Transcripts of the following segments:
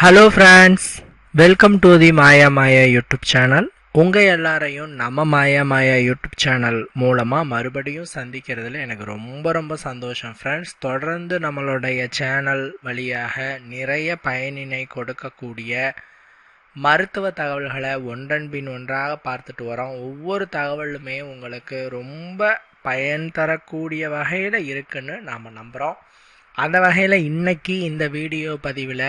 Hello friends welcome to the Maya Maya YouTube channel உங்கள் எல்லாரையும் நம்ம மாயா மாயா யூடியூப் சேனல் மூலமாக மறுபடியும் சந்திக்கிறதுல எனக்கு ரொம்ப ரொம்ப சந்தோஷம் ஃப்ரெண்ட்ஸ் தொடர்ந்து நம்மளுடைய சேனல் வழியாக நிறைய பயனினை கொடுக்கக்கூடிய மருத்துவ தகவல்களை ஒன்றன் பின் ஒன்றாக பார்த்துட்டு வரோம். ஒவ்வொரு தகவலுமே உங்களுக்கு ரொம்ப பயன் தரக்கூடிய வகையில் இருக்குன்னு நாம் நம்புகிறோம் அந்த வகையில் இன்றைக்கி இந்த வீடியோ பதிவில்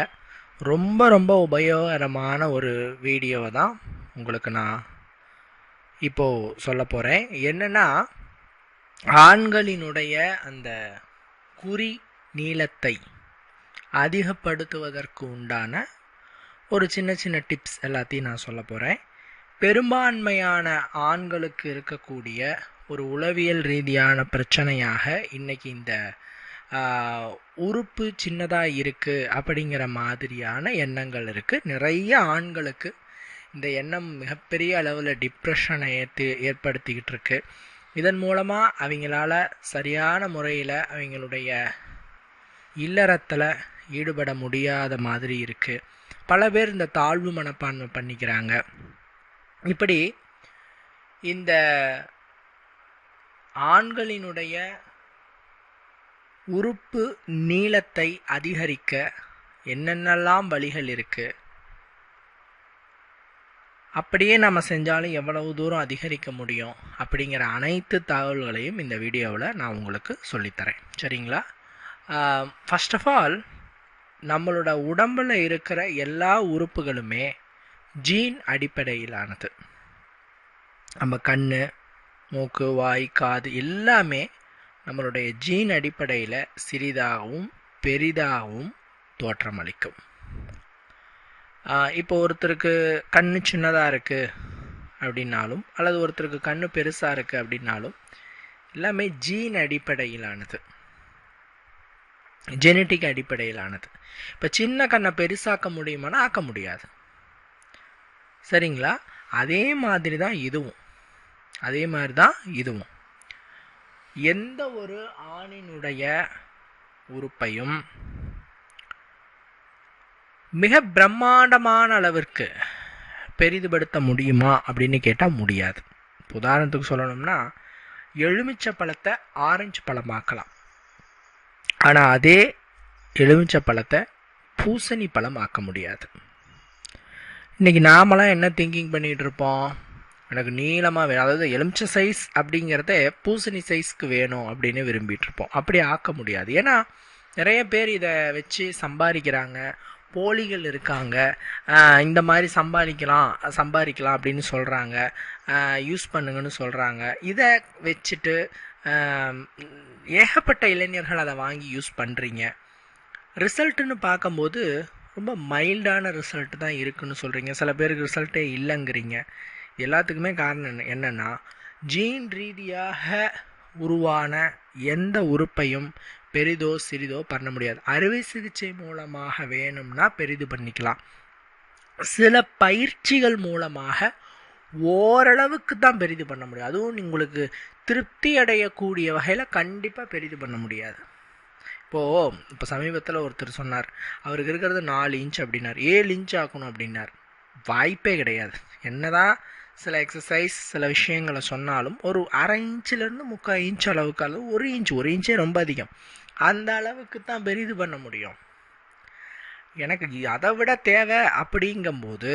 ரொம்ப ரொம்ப உபயோகரமான ஒரு வீடியோவை தான் உங்களுக்கு நான் இப்போது சொல்ல போகிறேன் என்னென்னா ஆண்களினுடைய அந்த குறி நீளத்தை அதிகப்படுத்துவதற்கு உண்டான ஒரு சின்ன சின்ன டிப்ஸ் எல்லாத்தையும் நான் சொல்ல போகிறேன் பெரும்பான்மையான ஆண்களுக்கு இருக்கக்கூடிய ஒரு உளவியல் ரீதியான பிரச்சனையாக இன்றைக்கி இந்த உறுப்பு சின்னதாக இருக்குது அப்படிங்கிற மாதிரியான எண்ணங்கள் இருக்குது நிறைய ஆண்களுக்கு இந்த எண்ணம் மிகப்பெரிய அளவில் டிப்ரெஷனை ஏற்று ஏற்படுத்திக்கிட்டு இருக்கு. இதன் மூலமாக அவங்களால சரியான முறையில் அவங்களுடைய இல்லறத்தில் ஈடுபட முடியாத மாதிரி இருக்குது பல பேர் இந்த தாழ்வு மனப்பான்மை பண்ணிக்கிறாங்க. இப்படி இந்த ஆண்களினுடைய உறுப்பு நீளத்தை அதிகரிக்க என்னென்னலாம் வழிகள் இருக்குது அப்படியே நம்ம செஞ்சாலும் எவ்வளவு தூரம் அதிகரிக்க முடியும்? அப்படிங்கிற அனைத்து தகவல்களையும் இந்த வீடியோவில் நான் உங்களுக்கு சொல்லித்தரேன். சரிங்களா? ஃபஸ்ட் ஆஃப் ஆல் நம்மளோட உடம்பில் இருக்கிற எல்லா உறுப்புகளுமே ஜீன் அடிப்படையிலானது. நம்ம கண் மூக்கு வாய் காது எல்லாமே நம்மளுடைய ஜீன் அடிப்படையில் சிறிதாகவும் பெரிதாகவும் தோற்றமளிக்கும் அளிக்கும். இப்போ ஒருத்தருக்கு கண் சின்னதாக இருக்குது அப்படின்னாலும் அல்லது ஒருத்தருக்கு கண் பெருசாக இருக்குது அப்படின்னாலும் எல்லாமே ஜீன் அடிப்படையிலானது. ஜெனட்டிக் அடிப்படையிலானது. இப்போ சின்ன கண்ணை பெருசாக்க முடியுமானா ஆக்க முடியாது. சரிங்களா? அதே மாதிரி தான் இதுவும். அதே மாதிரி தான் இதுவும். எந்த ஒரு ஆணினுடைய உறுப்பையும் மிக பிரம்மாண்டமான அளவிற்கு பெரிதுபடுத்த முடியுமா அப்படின்னு கேட்டால் முடியாது. உதாரணத்துக்கு சொல்லணும்னா எலுமிச்சை பழத்தை ஆரஞ்சு பழமாக்கலாம். ஆனால் அதே எலுமிச்சை பழத்தை பூசணி பழம் ஆக்க முடியாது. இன்னைக்கு நாமெல்லாம் என்ன திங்கிங் பண்ணிகிட்டு இருப்போம்? எனக்கு நீளமாக வேணும். அதாவது எலுமிச்சை சைஸ் அப்படிங்கிறத பூசணி சைஸ்க்கு வேணும் அப்படின்னு விரும்பிட்டு இருப்போம் அப்படி ஆக்க முடியாது. ஏன்னா நிறைய பேர் இதை வச்சு சம்பாதிக்கிறாங்க. போலிகள் இருக்காங்க. இந்த மாதிரி சம்பாதிக்கலாம் சம்பாதிக்கலாம் அப்படின்னு சொல்கிறாங்க யூஸ் பண்ணுங்கன்னு சொல்கிறாங்க இதை வச்சுட்டு ஏகப்பட்ட இளைஞர்கள் அதை வாங்கி யூஸ் பண்ணுறீங்க ரிசல்ட்டுன்னு பார்க்கும்போது ரொம்ப மைல்டான ரிசல்ட் தான் இருக்குன்னு சொல்கிறீங்க சில பேருக்கு ரிசல்ட்டே இல்லைங்கிறீங்க. எல்லாத்துக்குமே காரணம் என்ன என்னன்னா ஜீன் ரீதியாக உருவான எந்த உறுப்பையும் பெரிதோ சிறிதோ பண்ண முடியாது. அறுவை சிகிச்சை மூலமாக வேணும்னா பெரிது பண்ணிக்கலாம். சில பயிற்சிகள் மூலமாக ஓரளவுக்கு தான் பெரிது பண்ண முடியும். அதுவும் உங்களுக்கு திருப்தி அடையக்கூடிய வகையில் கண்டிப்பாக பெரிது பண்ண முடியாது. இப்போது இப்போ சமீபத்தில் ஒருத்தர் சொன்னார் அவருக்கு இருக்கிறது நாலு இன்ச் அப்படின்னார். ஏழு இன்ச் ஆக்கணும் அப்படின்னார். வாய்ப்பே கிடையாது. என்னதான் சில எக்ஸசைஸ் சில விஷயங்களை சொன்னாலும் ஒரு அரை இன்ச்சிலேருந்து முக்கால் இன்ச் அளவுக்கு அளவு ஒரு இன்ச் ஒரு இன்ச்சே ரொம்ப அதிகம். அந்த அளவுக்கு தான் பெரிது பண்ண முடியும். எனக்கு அதை விட தேவை அப்படிங்கும்போது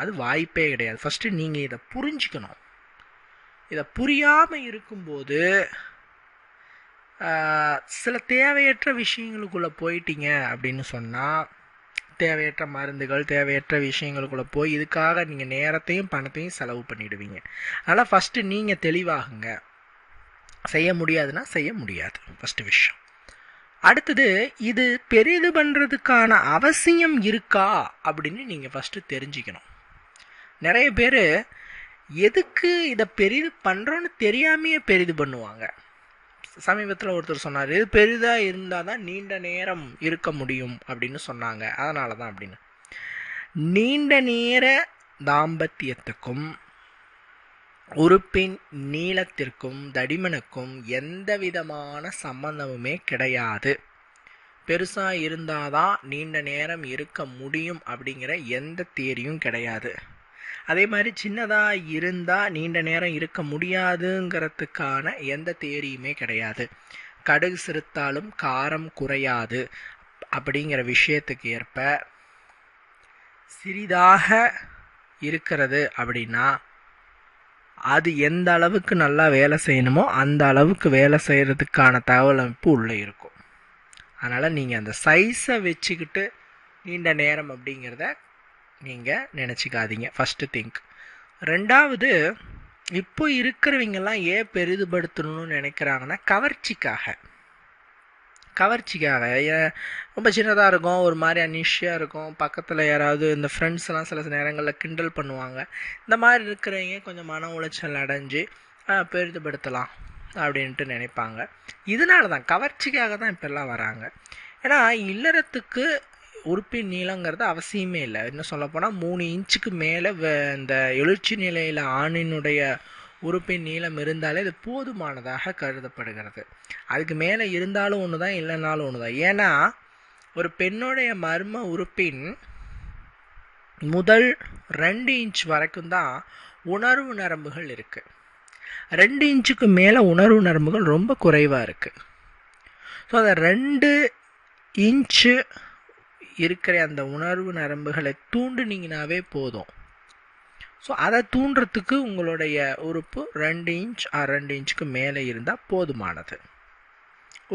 அது வாய்ப்பே கிடையாது. ஃபஸ்ட்டு நீங்கள் இதை புரிஞ்சுக்கணும். இதை புரியாமல் இருக்கும்போது சில தேவையற்ற விஷயங்களுக்குள்ளே போயிட்டீங்க அப்படின்னு சொன்னால் தேவையற்ற மருந்துகள் தேவையற்ற விஷயங்களுக்குள்ளே போய் இதுக்காக நீங்கள் நேரத்தையும் பணத்தையும் செலவு பண்ணிடுவீங்க. அதனால் ஃபஸ்ட்டு நீங்கள் தெளிவாகுங்க. செய்ய முடியாதுன்னா செய்ய முடியாது. ஃபஸ்ட்டு விஷயம். அடுத்தது இது பெரிது பண்ணுறதுக்கான அவசியம் இருக்கா அப்படின்னு நீங்கள் ஃபஸ்ட்டு தெரிஞ்சுக்கணும். நிறைய பேர் எதுக்கு இதை பெரிது பண்ணுறோன்னு தெரியாமையே பெரிது பண்ணுவாங்க. சமீபத்தில் ஒருத்தர் சொன்னார் இது பெரிதாக இருந்தால் தான் நீண்ட நேரம் இருக்க முடியும் அப்படின்னு சொன்னாங்க. அதனால தான் அப்படின்னு. நீண்ட நேர தாம்பத்தியத்துக்கும் உறுப்பின் நீளத்திற்கும் தடிமனுக்கும் எந்த விதமான சம்பந்தமுமே கிடையாது. பெருசாக இருந்தால் தான் நீண்ட நேரம் இருக்க முடியும் அப்படிங்கிற எந்த தேரியும் கிடையாது. அதே மாதிரி சின்னதாக இருந்தால் நீண்ட நேரம் இருக்க முடியாதுங்கிறதுக்கான எந்த தேரியுமே கிடையாது. கடுகு சிறுத்தாலும் காரம் குறையாது அப்படிங்கிற விஷயத்துக்கு ஏற்ப சிறிதாக இருக்கிறது அப்படின்னா அது எந்த அளவுக்கு நல்லா வேலை செய்யணுமோ அந்த அளவுக்கு வேலை செய்கிறதுக்கான தகவல் அமைப்பு உள்ளே இருக்கும். அதனால் நீங்கள் அந்த சைஸை வச்சுக்கிட்டு நீண்ட நேரம் அப்படிங்கிறத நீங்கள் நினச்சிக்காதீங்க. ஃபஸ்ட்டு திங்க் ரெண்டாவது இப்போ இருக்கிறவங்கெல்லாம் ஏன் பெரிதுபடுத்தணும்னு நினைக்கிறாங்கன்னா கவர்ச்சிக்காக. கவர்ச்சிக்காக. ஏன் ரொம்ப சின்னதாக இருக்கும் ஒரு மாதிரி அனிஷியாக இருக்கும். பக்கத்தில் யாராவது இந்த ஃப்ரெண்ட்ஸ்லாம் சில நேரங்களில் கிண்டல் பண்ணுவாங்க. இந்த மாதிரி இருக்கிறவங்க கொஞ்சம் மன உளைச்சல் அடைஞ்சு பெரிதுபடுத்தலாம் அப்படின்ட்டு நினைப்பாங்க. இதனால தான் கவர்ச்சிக்காக தான் இப்போல்லாம் வராங்க. ஏன்னா இல்லறத்துக்கு உறுப்பின் நீளங்கிறது அவசியமே இல்லை. இன்னும் சொல்லப்போனால் மூணு இன்ச்சுக்கு மேலே இந்த எழுச்சி நிலையில் ஆணினுடைய உறுப்பின் நீளம் இருந்தாலே அது போதுமானதாக கருதப்படுகிறது. அதுக்கு மேலே இருந்தாலும் ஒன்று தான் இல்லைனாலும் ஒன்று தான் ஏன்னா ஒரு பெண்ணுடைய மர்ம உறுப்பின் முதல் ரெண்டு இன்ச் வரைக்கும் தான் உணர்வு நரம்புகள் இருக்குது ரெண்டு இன்ச்சுக்கு மேலே உணர்வு நரம்புகள் ரொம்ப குறைவாக இருக்குது ஸோ அந்த ரெண்டு இன்ச்சு இருக்கிற அந்த உணர்வு நரம்புகளை தூண்டுனீங்கனாவே போதும். ஸோ அதை தூண்டுறதுக்கு உங்களுடைய உறுப்பு ரெண்டு இன்ச் ரெண்டு இன்ச்சுக்கு மேலே இருந்தால் போதுமானது.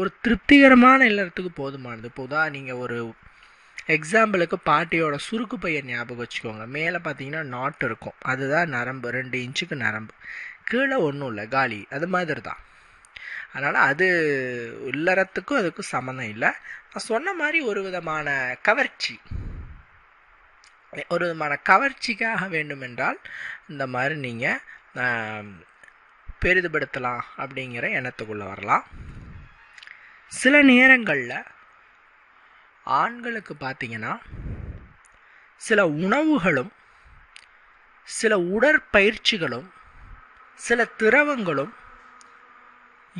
ஒரு திருப்திகரமான இல்லறத்துக்கு போதுமானது. இப்போதா நீங்கள் ஒரு எக்ஸாம்பிளுக்கு பாட்டியோட சுருக்கு பையன் ஞாபகம் வச்சுக்கோங்க. மேலே பார்த்தீங்கன்னா நாட் இருக்கும். அதுதான் நரம்பு. ரெண்டு இன்ச்சுக்கு நரம்பு. கீழே ஒன்றும் இல்லை. காலி. அது மாதிரி தான் அதனால் அது இல்லறத்துக்கும் அதுக்கும் சம்மந்தம் இல்லை. நான் சொன்ன மாதிரி ஒரு விதமான கவர்ச்சி. ஒரு விதமான கவர்ச்சிக்காக வேண்டுமென்றால் இந்த மாதிரி நீங்கள் பெரிதுபடுத்தலாம் அப்படிங்கிற எண்ணத்துக்குள்ளே வரலாம். சில நேரங்களில் ஆண்களுக்கு பார்த்தீங்கன்னா சில உணவுகளும் சில உடற்பயிற்சிகளும் சில திரவங்களும்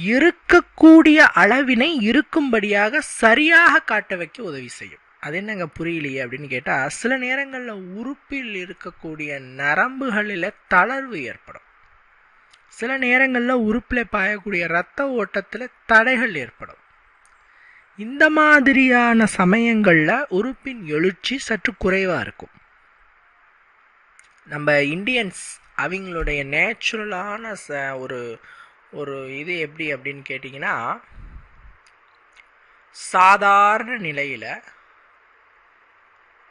இருக்கக்கூடிய அளவினை இருக்கும்படியாக சரியாக காட்ட வைக்க உதவி செய்யும். அது என்னங்க புரியலையே அப்படின்னு கேட்டால் சில நேரங்களில் உறுப்பில் இருக்கக்கூடிய நரம்புகளில் தளர்வு ஏற்படும். சில நேரங்களில் உறுப்பில் பாயக்கூடிய இரத்த ஓட்டத்தில் தடைகள் ஏற்படும். இந்த மாதிரியான சமயங்களில் உறுப்பின் எழுச்சி சற்று குறைவாக இருக்கும். நம்ம இந்தியன்ஸ் அவங்களுடைய நேச்சுரலான ச ஒரு ஒரு இது எப்படி அப்படின்னு கேட்டிங்கன்னா சாதாரண நிலையில்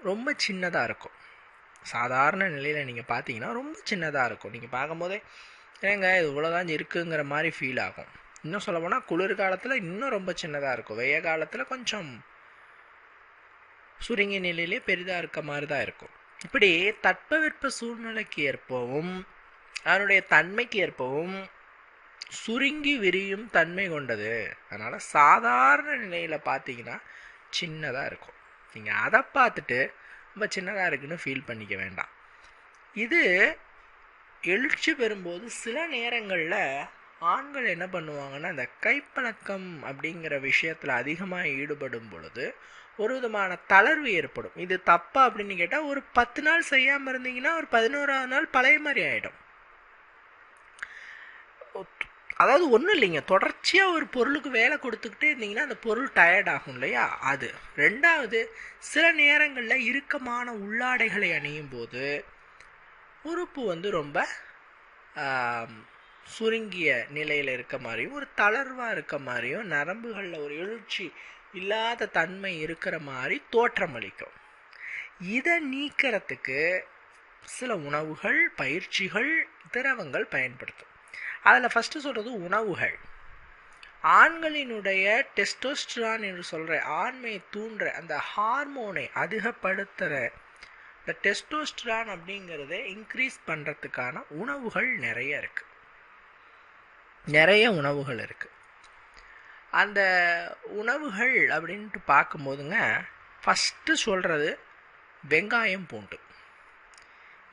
ரொம்ப சின்னதாக இருக்கும். சாதாரண நிலையில் நீங்கள் பார்த்தீங்கன்னா ரொம்ப சின்னதாக இருக்கும். நீங்கள் பார்க்கும்போதே ஏங்க இது இவ்வளோதான் இருக்குங்கிற மாதிரி ஃபீல் ஆகும். இன்னும் சொல்ல போனால் குளிர் காலத்தில் இன்னும் ரொம்ப சின்னதாக இருக்கும். வெய்ய காலத்தில் கொஞ்சம் சுருங்கிய நிலையிலே பெரிதாக இருக்க மாதிரி தான் இருக்கும். இப்படி தட்பவெட்ப சூழ்நிலைக்கு ஏற்பவும் அதனுடைய தன்மைக்கு ஏற்பவும் சுருங்கி விரியும் தன்மை கொண்டது. அதனால் சாதாரண நிலையில் பார்த்தீங்கன்னா சின்னதாக இருக்கும். நீங்கள் அதை பார்த்துட்டு ரொம்ப சின்னதாக இருக்குன்னு ஃபீல் பண்ணிக்க வேண்டாம். இது எழுச்சி பெறும்போது சில நேரங்களில் ஆண்கள் என்ன பண்ணுவாங்கன்னா இந்த கைப்பழக்கம் அப்படிங்கிற விஷயத்தில் அதிகமாக ஈடுபடும் பொழுது ஒரு விதமான தளர்வு ஏற்படும். இது தப்பா அப்படின்னு கேட்டால் ஒரு பத்து நாள் செய்யாமல் இருந்தீங்கன்னா ஒரு பதினோராவது நாள் பழைய மாதிரி ஆகிடும் அதாவது ஒன்றும் இல்லைங்க. தொடர்ச்சியாக ஒரு பொருளுக்கு வேலை கொடுத்துக்கிட்டே இருந்தீங்கன்னா அந்த பொருள் டயர்ட் ஆகும் இல்லையா? அது. ரெண்டாவது சில நேரங்களில் இறுக்கமான உள்ளாடைகளை அணியும் போது உறுப்பு வந்து ரொம்ப சுருங்கிய நிலையில் இருக்க மாதிரியும் ஒரு தளர்வாக இருக்க மாதிரியும் நரம்புகளில் ஒரு எழுச்சி இல்லாத தன்மை இருக்கிற மாதிரி தோற்றமளிக்கும் இதை நீக்கிறதுக்கு சில உணவுகள் பயிற்சிகள் திரவங்கள் பயன்படுத்தும். அதில் ஃபஸ்ட்டு சொல்கிறது உணவுகள். ஆண்களினுடைய டெஸ்டோஸ்ட்ரான் என்று சொல்கிற ஆண்மையை தூண்டுற அந்த ஹார்மோனை அதிகப்படுத்துகிற இந்த டெஸ்டோஸ்ட்ரான் அப்படிங்கிறத இன்க்ரீஸ் பண்ணுறதுக்கான உணவுகள் நிறைய இருக்குது நிறைய உணவுகள் இருக்குது அந்த உணவுகள் அப்படின்ட்டு பார்க்கும்போதுங்க ஃபஸ்ட்டு சொல்கிறது வெங்காயம் பூண்டு.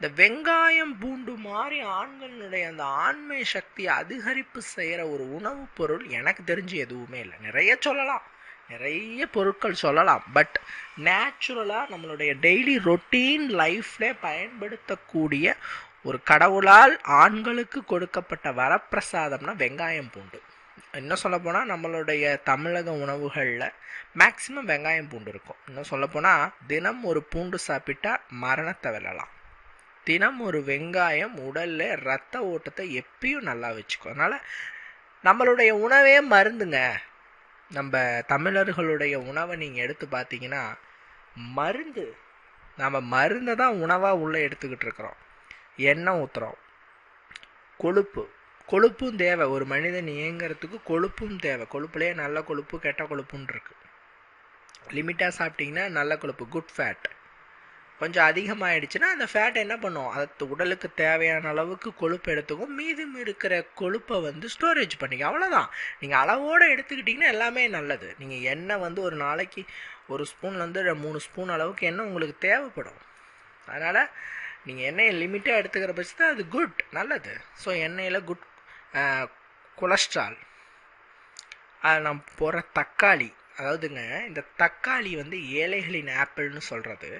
இந்த வெங்காயம் பூண்டு மாதிரி ஆண்களுடைய அந்த ஆண்மை சக்தியை அதிகரிப்பு செய்கிற ஒரு உணவுப் பொருள் எனக்கு தெரிஞ்சு எதுவுமே இல்லை. நிறைய சொல்லலாம். நிறைய பொருட்கள் சொல்லலாம். பட் நேச்சுரலாக நம்மளுடைய டெய்லி ரொட்டீன் லைஃப்பில் பயன்படுத்தக்கூடிய ஒரு கடவுளால் ஆண்களுக்கு கொடுக்கப்பட்ட வரப்பிரசாதம்னா வெங்காயம் பூண்டு. இன்னும் சொல்லப்போனால் நம்மளுடைய தமிழக உணவுகளில் மேக்சிமம் வெங்காயம் பூண்டு இருக்கும். இன்னும் சொல்லப்போனால் தினம் ஒரு பூண்டு சாப்பிட்டா மரணத்தை வெல்லலாம். தினம் ஒரு வெங்காயம் உடலில் ரத்த ஓட்டத்தை எப்பயும் நல்லா வச்சுக்கும். அதனால் நம்மளுடைய உணவே மருந்துங்க. நம்ம தமிழர்களுடைய உணவை நீங்கள் எடுத்து பார்த்தீங்கன்னா மருந்து நம்ம மருந்தை தான் உணவாக உள்ளே எடுத்துக்கிட்டு இருக்கிறோம். எண்ணெய் ஊற்றுறோம் கொழுப்பு. கொழுப்பும் தேவை. ஒரு மனிதன் இயங்கிறதுக்கு கொழுப்பும் தேவை. கொழுப்புலேயே நல்ல கொழுப்பு கெட்ட கொழுப்புன்னு இருக்குது லிமிட்டாக சாப்பிட்டிங்கன்னா நல்ல கொழுப்பு குட் ஃபேட் கொஞ்சம் அதிகமாகிடுச்சுன்னா அந்த ஃபேட் என்ன பண்ணும்? அது உடலுக்கு தேவையான அளவுக்கு கொழுப்பு எடுத்துக்கும். மீதம் இருக்கிற கொழுப்பை வந்து ஸ்டோரேஜ் பண்ணிக்க அவ்வளோதான் நீங்கள் அளவோடு எடுத்துக்கிட்டிங்கன்னா எல்லாமே நல்லது. நீங்கள் எண்ணெய் வந்து ஒரு நாளைக்கு ஒரு ஸ்பூன்லேருந்து மூணு ஸ்பூன் அளவுக்கு எண்ணெய் உங்களுக்கு தேவைப்படும். அதனால் நீங்கள் எண்ணெயை லிமிட்டாக எடுத்துக்கிற பட்சத்தில் அது குட் நல்லது. ஸோ எண்ணெயில் குட் கொலஸ்ட்ரால் அதை நம்ம போகிற தக்காளி. அதாவதுங்க இந்த தக்காளி வந்து ஏழைகளின் ஆப்பிள்னு சொல்கிறது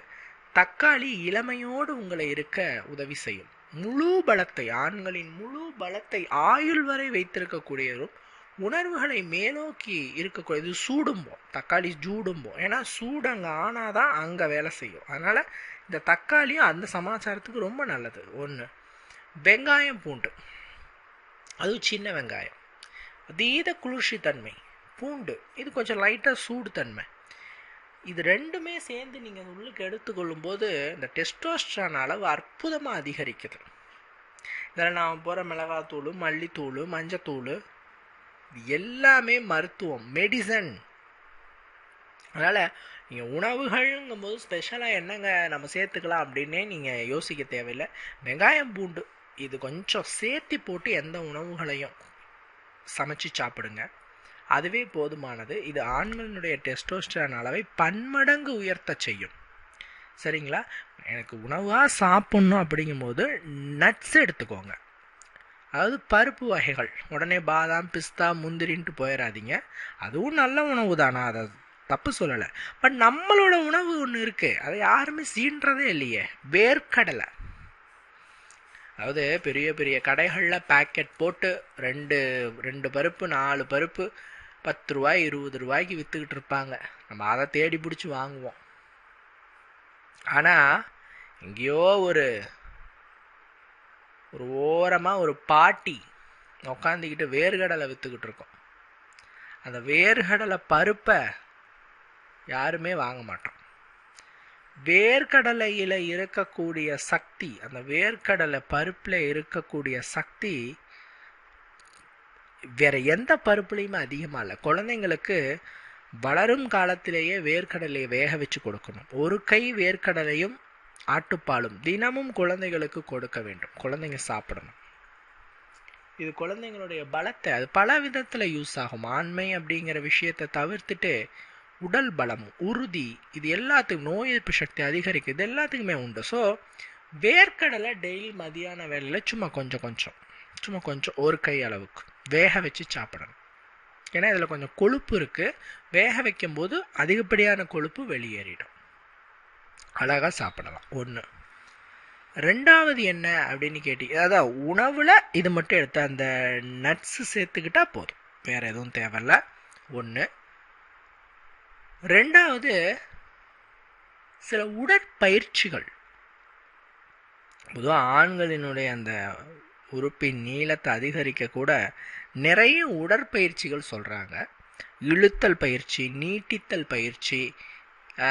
தக்காளி இளமையோடு உங்களை இருக்க உதவி செய்யும். முழு பலத்தை ஆண்களின் முழு பலத்தை ஆயுள் வரை வைத்திருக்கக்கூடியதும் உணர்வுகளை மேலோக்கி இருக்கக்கூடியது சூடும்போம். தக்காளி சூடும்போம். ஏன்னா சூடு அங்கே ஆனால் தான் அங்கே வேலை செய்யும். அதனால் இந்த தக்காளியும் அந்த சமாச்சாரத்துக்கு ரொம்ப நல்லது. ஒன்று வெங்காயம் பூண்டு. அதுவும் சின்ன வெங்காயம். அதீத குளிர்ச்சி தன்மை பூண்டு இது கொஞ்சம் லைட்டாக சூடு தன்மை இது ரெண்டுமே சேர்ந்து நீங்கள் உள்ளுக்கு எடுத்துக்கொள்ளும் போது இந்த டெஸ்டோஸ்ட்ரான் அளவு அற்புதமாக அதிகரிக்குது. இதில் நான் போகிற மிளகாத்தூள் மல்லித்தூள் மஞ்சத்தூள் இது எல்லாமே மருத்துவம் மெடிசன் அதனால் நீங்கள் உணவுகள்ங்கும் போது ஸ்பெஷலாக என்னங்க நம்ம சேர்த்துக்கலாம் அப்படின்னே நீங்கள் யோசிக்க தேவையில்லை. வெங்காயம் பூண்டு இது கொஞ்சம் சேர்த்து போட்டு எந்த உணவுகளையும் சமைச்சு சாப்பிடுங்க. அதுவே போதுமானது. இது ஆண்களினுடைய டெஸ்டோஸ்டரான் அளவை பன்மடங்கு உயர்த்த செய்யும். சரிங்களா? எனக்கு உணவாக சாப்பிட்ணும் அப்படிங்கும்போது நட்ஸ் எடுத்துக்கோங்க. அதாவது பருப்பு வகைகள். உடனே பாதாம் பிஸ்தா முந்திரின்ட்டு போயிடாதீங்க அதுவும் நல்ல உணவு தானா? அதை தப்பு சொல்லலை. பட் நம்மளோட உணவு ஒன்று இருக்குது அதை யாருமே சீன்றதே இல்லையே. வேர்க்கடலை. அதாவது பெரிய பெரிய கடைகளில் பேக்கெட் போட்டு ரெண்டு ரெண்டு பருப்பு நாலு பருப்பு பத்து ரூபாய் இருபது ரூபாய்க்கு விற்றுக்கிட்டு இருப்பாங்க. நம்ம அதை தேடி பிடிச்சி வாங்குவோம். ஆனால் எங்கேயோ ஒரு ஒரு ஓரமாக ஒரு பாட்டி உக்காந்துக்கிட்டு வேர்கடலை விற்றுக்கிட்டு இருக்கோம். அந்த வேர்கடலை பருப்பை யாருமே வாங்க மாட்டோம். வேர்க்கடலையில் இருக்கக்கூடிய சக்தி அந்த வேர்க்கடலை பருப்பில் இருக்கக்கூடிய சக்தி வேற எந்த பருப்புலையுமே அதிகமாக இல்லை. குழந்தைங்களுக்கு வளரும் காலத்திலேயே வேர்க்கடலையை வேக வச்சு கொடுக்கணும். ஒரு கை வேர்க்கடலையும் ஆட்டுப்பாலும் தினமும் குழந்தைகளுக்கு கொடுக்க வேண்டும். குழந்தைங்க சாப்பிடணும். இது குழந்தைங்களுடைய பலத்தை அது பல விதத்தில் யூஸ் ஆகும். ஆண்மை அப்படிங்கிற விஷயத்தை தவிர்த்துட்டு உடல் பலம் உறுதி இது எல்லாத்துக்கும் நோய் எதிர்ப்பு சக்தி அதிகரிக்கும். இது எல்லாத்துக்குமே உண்டு. ஸோ வேர்க்கடலை டெய்லி மதியான வேலையில் சும்மா கொஞ்சம் கொஞ்சம் சும்மா கொஞ்சம் ஒரு கை அளவுக்கு. வேக வச்சு சாப்பிடணும். ஏன்னா இதில் கொஞ்சம் கொழுப்பு இருக்குது வேக வைக்கும்போது அதிகப்படியான கொழுப்பு வெளியேறிடும். அழகாக சாப்பிடலாம். ஒன்று ரெண்டாவது என்ன அப்படின்னு கேட்டி அதாவது உணவில் இது மட்டும் எடுத்து அந்த நட்ஸு சேர்த்துக்கிட்டா போதும். வேறு எதுவும் தேவையில்ல. ஒன்று ரெண்டாவது சில உடற்பயிற்சிகள். பொதுவாக ஆண்களினுடைய அந்த உறுப்பின் நீளத்தை அதிகரிக்க கூட நிறைய உடற்பயிற்சிகள் சொல்கிறாங்க இழுத்தல் பயிற்சி நீட்டித்தல் பயிற்சி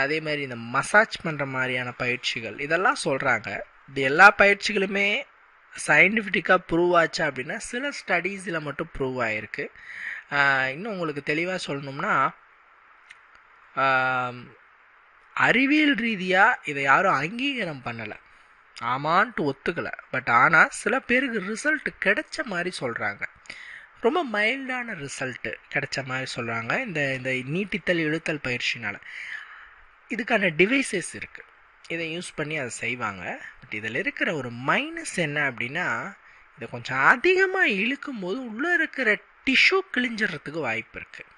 அதே மாதிரி இந்த மசாஜ் பண்ணுற மாதிரியான பயிற்சிகள் இதெல்லாம் சொல்கிறாங்க இது எல்லா பயிற்சிகளுமே சயின்டிஃபிக்காக ப்ரூவ் ஆச்சா அப்படின்னா சில ஸ்டடீஸில் மட்டும் ப்ரூவ் ஆகிருக்கு இன்னும் உங்களுக்கு தெளிவாக சொல்லணும்னா அறிவியல் ரீதியாக இதை யாரும் அங்கீகாரம் பண்ணலை. ஆமான்ட்டு ஒத்துக்கலை. பட் ஆனால் சில பேருக்கு ரிசல்ட் கிடைச்ச மாதிரி சொல்கிறாங்க ரொம்ப மைல்டான ரிசல்ட்டு கிடைச்ச மாதிரி சொல்கிறாங்க இந்த இந்த நீட்டித்தல் இழுத்தல் பயிற்சினால். இதுக்கான டிவைசஸ் இருக்குது இதை யூஸ் பண்ணி அதை செய்வாங்க. பட் இதில் இருக்கிற ஒரு மைனஸ் என்ன அப்படின்னா இதை கொஞ்சம் அதிகமாக இழுக்கும் போது உள்ளே இருக்கிற டிஷ்யூ கிழிஞ்சிடறதுக்கு வாய்ப்பு இருக்குது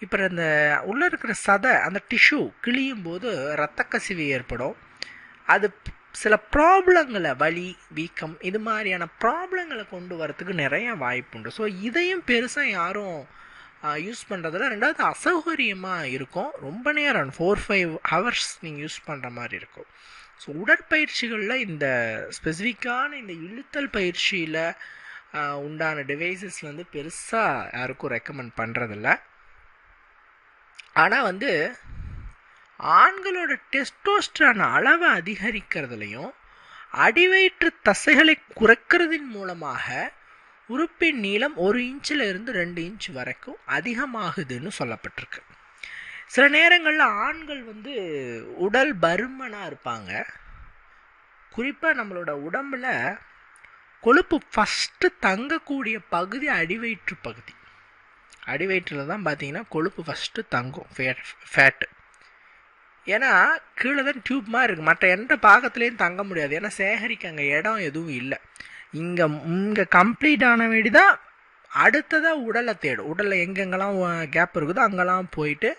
இப்போ அந்த உள்ளே இருக்கிற சதை அந்த டிஷ்யூ கிழியும் போது ரத்த கசிவு ஏற்படும். அது சில ப்ராப்ளங்களை வலி வீக்கம் இது மாதிரியான ப்ராப்ளங்களை கொண்டு வரத்துக்கு நிறைய வாய்ப்பு உண்டு ஸோ இதையும் பெருசாக யாரும் யூஸ் பண்ணுறதில்ல ரெண்டாவது அசௌகரியமாக இருக்கும். ரொம்ப நேரம் ஃபோர் ஃபைவ் ஹவர்ஸ் நீங்கள் யூஸ் பண்ணுற மாதிரி இருக்கும். ஸோ உடற்பயிற்சிகளில் இந்த ஸ்பெசிஃபிக்கான இந்த இழுத்தல் பயிற்சியில் உண்டான டிவைசஸ் வந்து பெருசாக யாருக்கும் ரெக்கமெண்ட் பண்ணுறதில்ல ஆனால் வந்து ஆண்களோட டெஸ்டோஸ்ட்ரான அளவை அதிகரிக்கிறதுலையும் அடிவயிற்று தசைகளை குறைக்கிறதின் மூலமாக உறுப்பின் நீளம் ஒரு இன்ச்சில் இருந்து ரெண்டு இன்ச் வரைக்கும் அதிகமாகுதுன்னு சொல்லப்பட்டிருக்கு. சில நேரங்களில் ஆண்கள் வந்து உடல் பருமனாக இருப்பாங்க. குறிப்பாக நம்மளோட உடம்பில் கொழுப்பு ஃபஸ்ட்டு தங்கக்கூடிய பகுதி அடிவயிற்று பகுதி. அடிவயிற்றில் தான் பார்த்தீங்கன்னா கொழுப்பு ஃபஸ்ட்டு தங்கும் ஃபேட் ஃபேட்டு ஏன்னா கீழே தான் டியூப் மாதிரி இருக்குது மற்ற எந்த பாகத்துலேயும் தங்க முடியாது. ஏன்னா சேகரிக்க அங்கே இடம் எதுவும் இல்லை. இங்கே இங்கே கம்ப்ளீட் ஆன வேண்டி தான் அடுத்ததாக உடலை தேடும். உடலில் எங்கெங்கெல்லாம் கேப் இருக்குதோ அங்கெல்லாம் போயிட்டு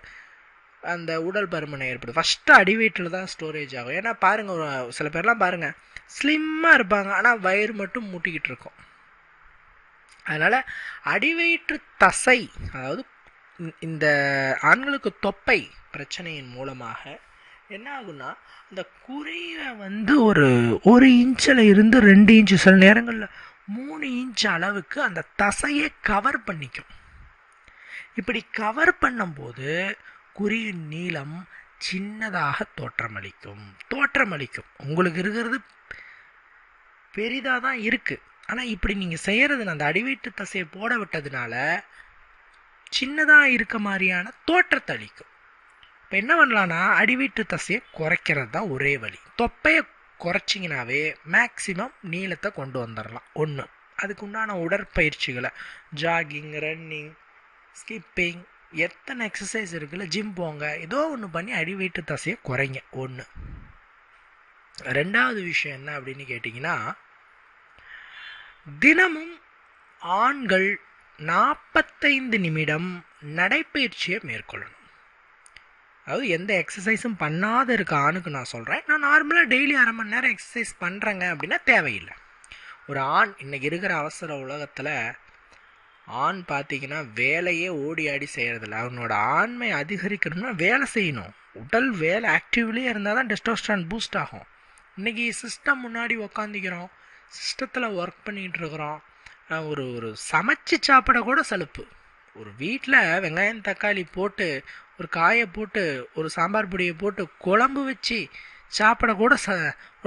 அந்த உடல் பருமனை ஏற்படுது ஃபஸ்ட்டு அடிவயிற்றில் தான் ஸ்டோரேஜ் ஆகும். ஏன்னா பாருங்கள் சில பேர்லாம் பாருங்கள் ஸ்லிம்மாக இருப்பாங்க. ஆனால் வயிறு மட்டும் மூட்டிக்கிட்டு இருக்கும். அதனால் அடிவயிற்று தசை அதாவது இந்த ஆண்களுக்கு தொப்பை பிரச்சனையின் மூலமாக என்ன ஆகுனா அந்த குறையை வந்து ஒரு ஒரு இன்ச்சில் இருந்து ரெண்டு இன்ச்சு சில நேரங்களில் மூணு இன்ச் அளவுக்கு அந்த தசையை கவர் பண்ணிக்கும். இப்படி கவர் பண்ணும்போது குறியின் நீளம் சின்னதாக தோற்றமளிக்கும். தோற்றமளிக்கும். உங்களுக்கு இருக்கிறது பெரிதாக தான் இருக்குது ஆனால் இப்படி நீங்கள் செய்கிறது அந்த அடிவீட்டு தசையை போட விட்டதுனால சின்னதாக இருக்க மாதிரியான தோற்றத்தை அளிக்கும். இப்போ என்ன பண்ணலான்னா அடிவீட்டு தசையை குறைக்கிறது தான் ஒரே வழி. தொப்பையை குறைச்சிங்கனாவே மேக்சிமம் நீளத்தை கொண்டு வந்துடலாம் ஒன்று அதுக்கு உண்டான உடற்பயிற்சிகளை ஜாகிங் ரன்னிங் ஸ்கிப்பிங் எத்தனை எக்ஸசைஸ் இருக்குல்ல ஜிம் போங்க ஏதோ ஒன்று பண்ணி அடிவீட்டு தசையை குறைங்க. ஒன்று ரெண்டாவது விஷயம் என்ன அப்படின்னு கேட்டிங்கன்னா தினமும் ஆண்கள் நாற்பத்தைந்து நிமிடம் நடைப்பயிற்சியை மேற்கொள்ளணும். அதாவது எந்த எக்ஸசைஸும் பண்ணாத இருக்க ஆணுக்கு நான் சொல்கிறேன் நான் நார்மலாக டெய்லி அரை மணி நேரம் எக்ஸசைஸ் பண்ணுறேங்க அப்படின்னா தேவையில்லை. ஒரு ஆண் இன்றைக்கி இருக்கிற அவசர உலகத்தில் ஆண் பார்த்தீங்கன்னா வேலையே ஓடி ஆடி செய்கிறதில்ல அவனோட ஆண்மை அதிகரிக்கணும்னா வேலை செய்யணும். உடல் வேலை ஆக்டிவ்லேயே இருந்தால் தான் டெஸ்டோஸ்டான் பூஸ்ட் ஆகும். இன்றைக்கி சிஸ்டம் முன்னாடி உக்காந்துக்கிறோம். சிஸ்டத்தில் ஒர்க் பண்ணிகிட்டு இருக்கிறோம். ஒரு ஒரு சமைச்சு சாப்பிட கூட சலுப்பு. ஒரு வீட்டில் வெங்காயம் தக்காளி போட்டு ஒரு காயை போட்டு ஒரு சாம்பார் பொடியை போட்டு குழம்பு வச்சு சாப்பிட கூட ச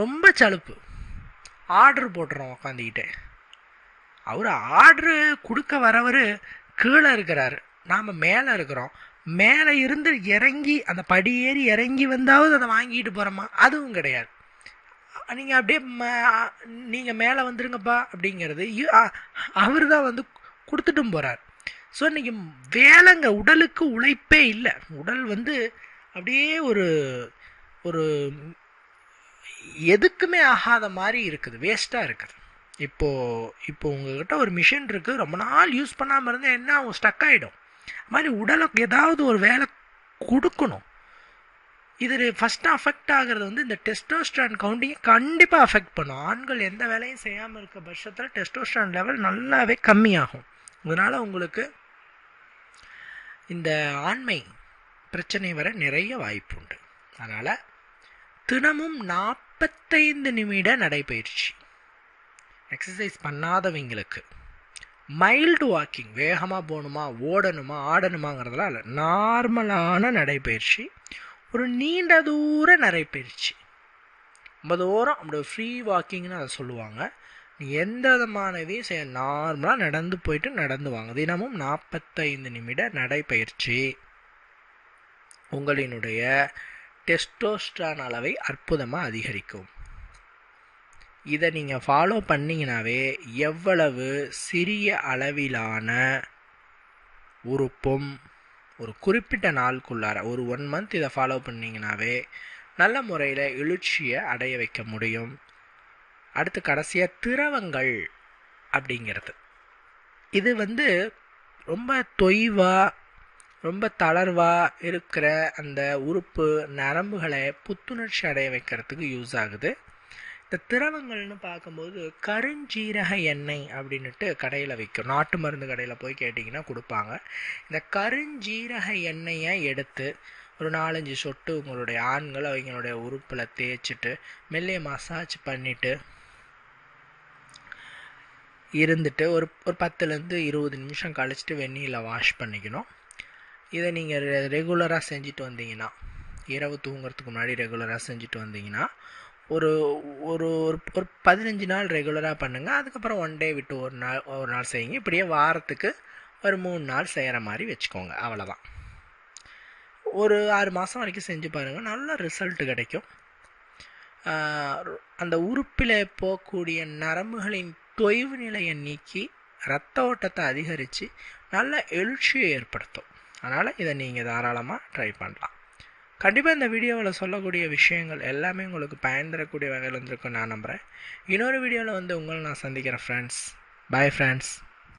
ரொம்ப சலுப்பு. ஆர்டர் போட்டுறோம் உக்காந்துக்கிட்டே அவர் ஆர்டரு கொடுக்க வரவர் கீழே இருக்கிறாரு. நாம் மேலே இருக்கிறோம். மேலே இருந்து இறங்கி அந்த படி ஏறி இறங்கி வந்தாவது அதை வாங்கிட்டு போகிறோமா அதுவும் கிடையாது. நீங்கள் அப்படியே நீங்கள் மேலே வந்துருங்கப்பா அப்படிங்கிறது அவர் தான் வந்து கொடுத்துட்டும் போகிறார் ஸோ இன்றைக்கி வேலைங்க உடலுக்கு உழைப்பே இல்லை. உடல் வந்து அப்படியே ஒரு ஒரு எதுக்குமே ஆகாத மாதிரி இருக்குது. வேஸ்ட்டாக இருக்குது. இப்போது இப்போ உங்ககிட்ட ஒரு மிஷின் இருக்குது ரொம்ப நாள் யூஸ் பண்ணாமல் இருந்தால் என்ன அவங்க ஸ்டக் ஆகிடும் அது மாதிரி உடலுக்கு ஏதாவது ஒரு வேலை கொடுக்கணும். இது ஃபஸ்ட்டு அஃபெக்ட் ஆகிறது வந்து இந்த டெஸ்டோஸ்ட்ரான் கவுண்டிங்கை கண்டிப்பாக அஃபெக்ட் பண்ணும். ஆண்கள் எந்த வேலையும் செய்யாமல் இருக்க பட்சத்தில் டெஸ்டோஸ்ட்ரான் லெவல் நல்லாவே கம்மியாகும். அதனால் உங்களுக்கு இந்த ஆண்மை பிரச்சனை வர நிறைய வாய்ப்பு உண்டு அதனால் தினமும் நாற்பத்தைந்து நிமிட நடைபயிற்சி. எக்ஸசைஸ் பண்ணாதவங்களுக்கு மைல்டு வாக்கிங் வேகமாக போகணுமா ஓடணுமா ஆடணுமாங்கிறதுலாம் இல்லை. நார்மலான நடைபயிற்சி ஒரு நீண்ட தூர நடைபயிற்சி. ரொம்ப தூரம் அப்படி ஃப்ரீ வாக்கிங்னு அதை சொல்லுவாங்க. எந்த விதமானதையும் செய்ய நார்மலாக நடந்து போயிட்டு நடந்து வாங்க. தினமும் நாற்பத்தைந்து நிமிட நடைப்பயிற்சி உங்களினுடைய டெஸ்டோஸ்ட்ரான் அளவை அற்புதமாக அதிகரிக்கும். இதை நீங்கள் ஃபாலோ பண்ணிங்கனாவே எவ்வளவு சிறிய அளவிலான உறுப்பும் ஒரு குறிப்பிட்ட நாளுக்குள்ளார ஒரு ஒன் மந்த் இதை ஃபாலோ பண்ணிங்கனாவே நல்ல முறையில் எழுச்சியை அடைய வைக்க முடியும். அடுத்து கடைசியாக திரவங்கள் அப்படிங்கிறது. இது வந்து ரொம்ப தொய்வாக ரொம்ப தளர்வாக இருக்கிற அந்த உறுப்பு நரம்புகளை புத்துணர்ச்சி அடைய வைக்கிறதுக்கு யூஸ் ஆகுது. இந்த திரவங்கள்னு பார்க்கும்போது கருஞ்சீரக எண்ணெய் அப்படின்னுட்டு கடையில் விற்கும் நாட்டு மருந்து கடையில் போய் கேட்டிங்கன்னா கொடுப்பாங்க. இந்த கருஞ்சீரக எண்ணெயை எடுத்து ஒரு நாலஞ்சு சொட்டு உங்களுடைய ஆண்கள் அவங்களுடைய உறுப்பில் தேய்ச்சிட்டு மெல்லிய மசாஜ் பண்ணிவிட்டு இருந்துட்டு ஒரு ஒரு பத்துலேருந்து இருபது நிமிஷம் கழிச்சிட்டு வெந்நீரில் வாஷ் பண்ணிக்கணும். இதை நீங்கள் ரெ ரெகுலராக செஞ்சுட்டு வந்தீங்கன்னா இரவு தூங்குறதுக்கு முன்னாடி ரெகுலராக செஞ்சுட்டு வந்தீங்கன்னா ஒரு ஒரு ஒரு ஒரு பதினஞ்சு நாள் ரெகுலராக பண்ணுங்கள் அதுக்கப்புறம் ஒன் டே விட்டு ஒரு நாள் ஒரு நாள் செய்யுங்க. இப்படியே வாரத்துக்கு ஒரு மூணு நாள் செய்கிற மாதிரி வச்சுக்கோங்க. அவ்வளோதான் ஒரு ஆறு மாதம் வரைக்கும் செஞ்சு பாருங்கள் நல்ல ரிசல்ட் கிடைக்கும். அந்த உறுப்பில் போகக்கூடிய நரம்புகளின் தொய்வு நிலையை நீக்கி ரத்த ஓட்டத்தை அதிகரித்து நல்ல எழுச்சியை ஏற்படுத்தும். அதனால் இதை நீங்கள் தாராளமாக ட்ரை பண்ணலாம். கண்டிப்பாக இந்த வீடியோவில் சொல்லக்கூடிய விஷயங்கள் எல்லாமே உங்களுக்கு பயன் தரக்கூடிய வகையில் இருந்திருக்கும் நான் நம்புகிறேன் இன்னொரு வீடியோவில் வந்து உங்களை நான் சந்திக்கிறேன் ஃப்ரெண்ட்ஸ் பாய் ஃப்ரெண்ட்ஸ்